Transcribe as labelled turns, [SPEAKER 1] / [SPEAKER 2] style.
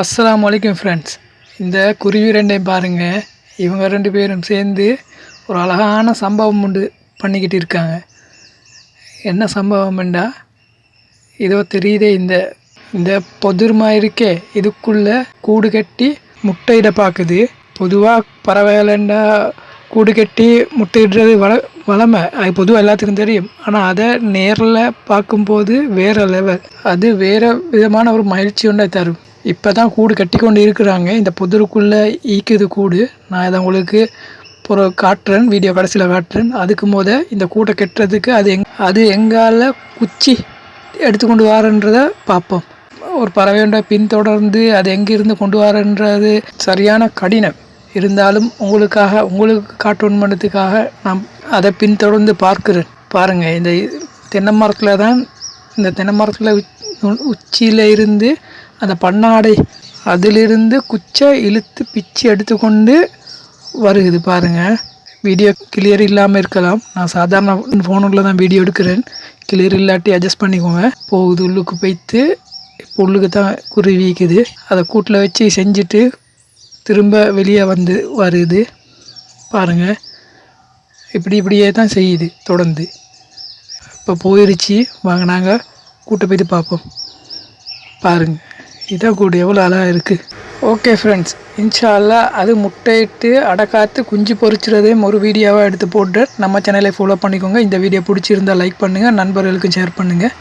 [SPEAKER 1] அஸ்லாம் வலைக்கும் ஃப்ரெண்ட்ஸ் இந்த குருவி ரெண்டையும் பாருங்கள் இவங்க ரெண்டு பேரும் சேர்ந்து ஒரு அழகான சம்பவம் உண்டு பண்ணிக்கிட்டு இருக்காங்க. என்ன சம்பவம்ண்டா இதோ தெரியுதே இந்த இந்த பொதுர்மா இருக்கே இதுக்குள்ளே கூடு கட்டி முட்டையிட பார்க்குது பொதுவாக பறவைகளண்டா கூடு கட்டி முட்டையிடுறது வள வளமை. அது பொதுவாக எல்லாத்துக்கும் தெரியும். ஆனால் அதை நேரில் பார்க்கும்போது வேறு லெவல் அது வேறு விதமான ஒரு மகிழ்ச்சி ஒன்றை தரும். இப்போ தான் கூடு கட்டி கொண்டு இருக்கிறாங்க. இந்த புதருக்குள்ளே ஈக்குது கூடு. நான் இதை உங்களுக்கு ஒரு காட்டுறேன். வீடியோ கடைசியில் காட்டுறேன். அதுக்கு முத இந்த கூட்டை கட்டுறதுக்கு அது எங் அது எங்கால குச்சி எடுத்துக்கொண்டு வரன்றதை பார்ப்போம் ஒரு பறவையோட பின்தொடர்ந்து அது எங்கேருந்து கொண்டு வரன்றது சரியான கடினம். இருந்தாலும் உங்களுக்காக உங்களுக்கு காட்டணுமன்றதுக்காக நான் அதை பின்தொடர்ந்து பார்க்கிறேன். பாருங்கள் இந்த தென்னை மரத்தில் தான் இந்த தென்னை மரத்தில் உச்சியில் இருந்து அந்த பண்ணாடை அதிலிருந்து குச்சை இழுத்து பிச்சு எடுத்துக்கொண்டு வருகுது பாருங்கள் வீடியோ கிளியர் இல்லாமல் இருக்கலாம். நான் சாதாரண ஃபோனுக்குள்ள தான் வீடியோ எடுக்கிறேன். கிளியர் இல்லாட்டி அட்ஜஸ்ட் பண்ணிக்கோங்க. போகுது உள்ளுக்கு போய்த்து இப்போ உள்ளுக்கு தான் குருவிக்குது அதை கூட்டில் வச்சு செஞ்சுட்டு திரும்ப வெளியே வந்து வருது. பாருங்கள் இப்படி இப்படியே தான் செய்யுது தொடர்ந்து. இப்போ போயிருச்சு. வாங்க நாங்கள் கூட்ட போயிட்டு பார்ப்போம். பாருங்கள் இதை கூட எவ்வளோ அழகாக இருக்குது ஓகே ஃப்ரெண்ட்ஸ் இன்ஷால்லா அது முட்டையிட்டு அடக்காத்து குஞ்சு பொரிச்சுறதே ஒரு வீடியோவாக எடுத்து போட்டு நம்ம சேனலை ஃபாலோ பண்ணிக்கோங்க. இந்த வீடியோ பிடிச்சிருந்தா லைக் பண்ணுங்கள் நண்பர்களுக்கும் ஷேர் பண்ணுங்கள்